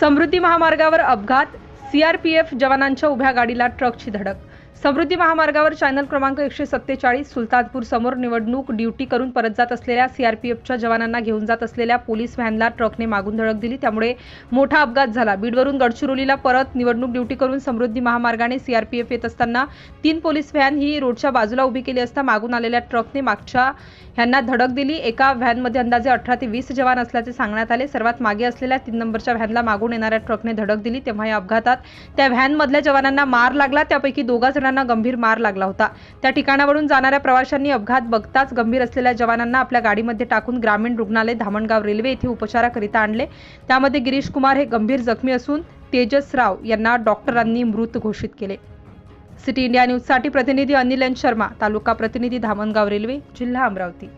समृद्धी महामार्गावर अपघात सीआरपीएफ जवानांच्या उभ्या गाडीला ट्रकची धडक. समृद्धी महामार्गावर चॅनल क्रमांक एकशे सत्तेचाळीस सुलतानपूर समोर निवडणूक ड्युटी करून परत जात असलेल्या सीआरपीएफच्या जवानांना घेऊन जात असलेल्या पोलीस व्हॅनला ट्रकने मागून धडक दिली. त्यामुळे मोठा अपघात झाला. बीडवरून गडचिरोलीला परत निवडणूक ड्युटी करून समृद्धी महामार्गाने सीआरपीएफ येत असताना तीन पोलीस व्हॅन ही रोडच्या बाजूला उभी केली असता मागून आलेल्या ट्रकने मागच्या ह्यांना धडक दिली. एका व्हॅनमध्ये अंदाजे अठरा ते वीस जवान असल्याचे सांगण्यात आले. सर्वात मागे असलेल्या तीन नंबरच्या व्हॅनला मागून येणाऱ्या ट्रकने धडक दिली. तेव्हा या अपघातात त्या व्हॅनमधल्या जवानांना मार लागला. त्यापैकी दोघा जणांना गंभीर मार लागला होता. त्या ठिकाणावरून जाणाऱ्या प्रवाशांनी अपघात बघताच गंभीर असलेल्या जवानांना आपल्या गाडीमध्ये टाकून ग्रामीण रुग्णालय धामणगाव रेल्वे येथे उपचाराकरिता आणले. त्यामध्ये गिरीश कुमार हे गंभीर जखमी असून तेजस राव यांना डॉक्टरांनी मृत घोषित केले. सिटी इंडिया न्यूजसाठी प्रतिनिधी अनिल एन शर्मा तालुका प्रतिनिधी धामणगाव रेल्वे जिल्हा अमरावती.